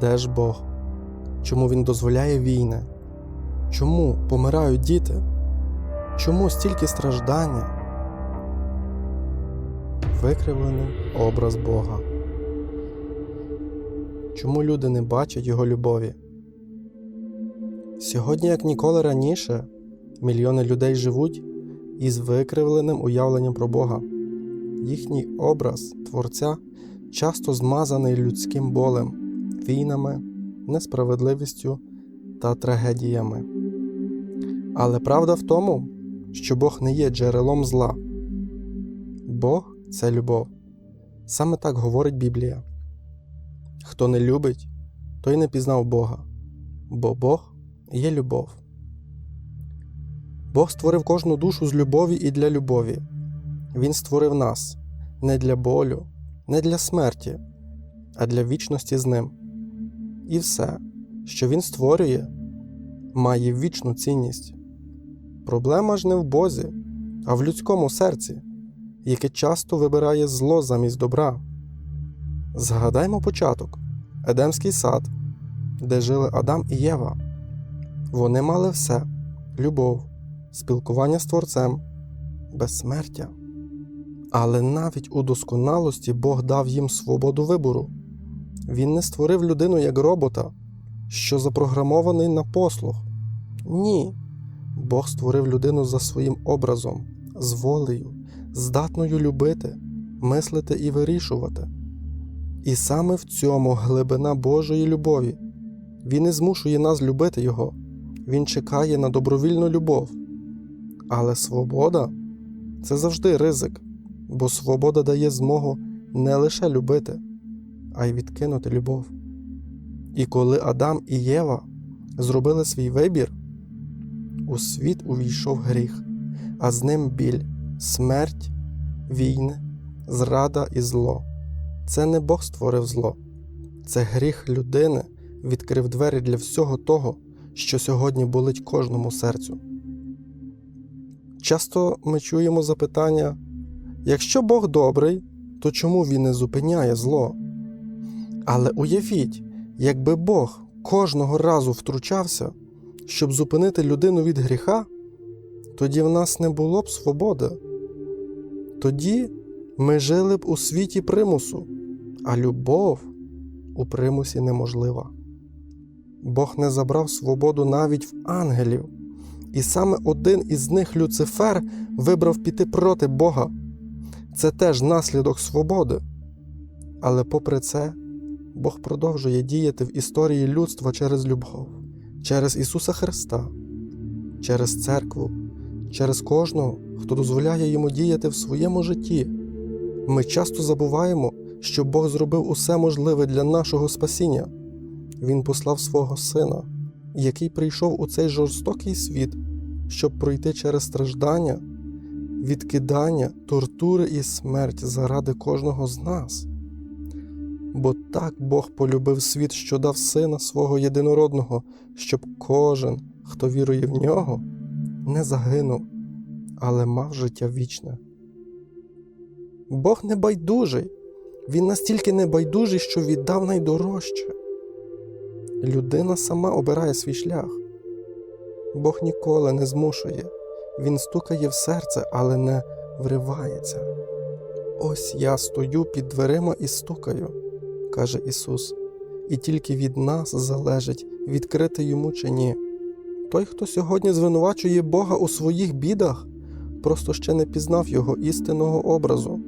Де ж Бог? Чому Він дозволяє війни? Чому помирають діти? Чому стільки страждання? Викривлений образ Бога. Чому люди не бачать Його любові? Сьогодні, як ніколи раніше, мільйони людей живуть із викривленим уявленням про Бога. Їхній образ Творця часто змазаний людським болем, війнами, несправедливістю та трагедіями. Але правда в тому, що Бог не є джерелом зла. Бог це любов. Саме так говорить Біблія. Хто не любить, той не пізнав Бога, бо Бог є любов. Бог створив кожну душу з любові і для любові. Він створив нас не для болю, не для смерті, а для вічності з ним. І все, що він створює, має вічну цінність. Проблема ж не в Бозі, а в людському серці, яке часто вибирає зло замість добра. Згадаймо початок Едемський сад, де жили Адам і Єва. Вони мали все любов, спілкування з Творцем, безсмертя. Але навіть у досконалості Бог дав їм свободу вибору. Він не створив людину як робота, що запрограмований на послуг. Ні. Бог створив людину за своїм образом, з волею, здатною любити, мислити і вирішувати. І саме в цьому глибина Божої любові. Він не змушує нас любити Його, Він чекає на добровільну любов. Але свобода це завжди ризик, бо свобода дає змогу не лише любити, а й відкинути любов. І коли Адам і Єва зробили свій вибір, у світ увійшов гріх, а з ним біль, смерть, війни, зрада і зло. Це не Бог створив зло, це гріх людини відкрив двері для всього того, що сьогодні болить кожному серцю. Часто ми чуємо запитання: якщо Бог добрий, то чому він не зупиняє зло? Але уявіть, якби Бог кожного разу втручався, щоб зупинити людину від гріха, тоді в нас не було б свободи. Тоді ми жили б у світі примусу, а любов у примусі неможлива. Бог не забрав свободу навіть в ангелів, і саме один із них, Люцифер, вибрав піти проти Бога. Це теж наслідок свободи. Але попри це, Бог продовжує діяти в історії людства через любов, через Ісуса Христа, через церкву, через кожного, хто дозволяє йому діяти в своєму житті. Ми часто забуваємо, що Бог зробив усе можливе для нашого спасіння. Він послав свого Сина, який прийшов у цей жорстокий світ, щоб пройти через страждання, відкидання, тортури і смерть заради кожного з нас. Бо так Бог полюбив світ, що дав Сина свого єдинородного, щоб кожен, хто вірує в нього, не загинув, але мав життя вічне. Бог не байдужий, Він настільки небайдужий, що віддав найдорожче. Людина сама обирає свій шлях. Бог ніколи не змушує, Він стукає в серце, але не вривається. Ось я стою під дверима і стукаю, каже Ісус, і тільки від нас залежить, відкрити йому чи ні. Той, хто сьогодні звинувачує Бога у своїх бідах, просто ще не пізнав Його істинного образу.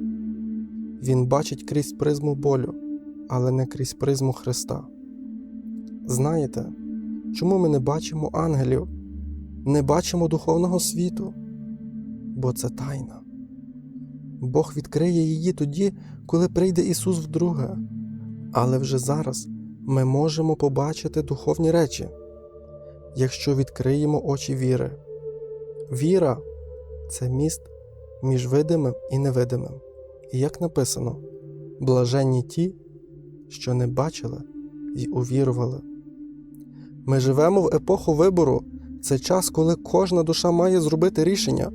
Він бачить крізь призму болю, але не крізь призму Христа. Знаєте, чому ми не бачимо ангелів, не бачимо духовного світу? Бо це тайна. Бог відкриє її тоді, коли прийде Ісус вдруге. Але вже зараз ми можемо побачити духовні речі, якщо відкриємо очі віри. Віра це міст між видимим і невидимим. І як написано, блаженні ті, що не бачили і увірували. Ми живемо в епоху вибору. Це час, коли кожна душа має зробити рішення,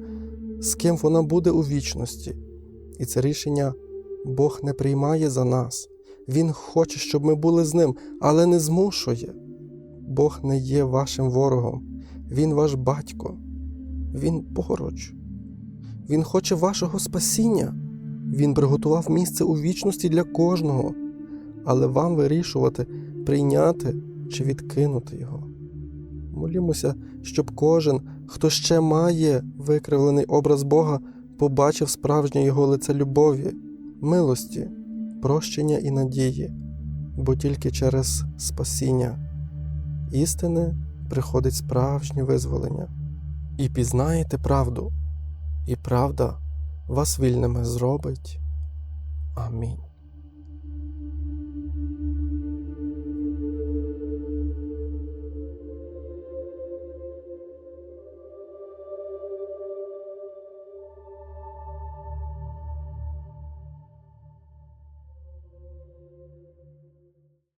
з ким вона буде у вічності. І це рішення Бог не приймає за нас. Він хоче, щоб ми були з ним, але не змушує. Бог не є вашим ворогом, Він ваш батько, Він поруч. Він хоче вашого спасіння. Він приготував місце у вічності для кожного, але вам вирішувати, прийняти чи відкинути його. Молімося, щоб кожен, хто ще має викривлений образ Бога, побачив справжнє Його лице любові, милості, прощення і надії, бо тільки через спасіння істини приходить справжнє визволення. І пізнаєте правду, і правда вас вільними зробить. Амінь.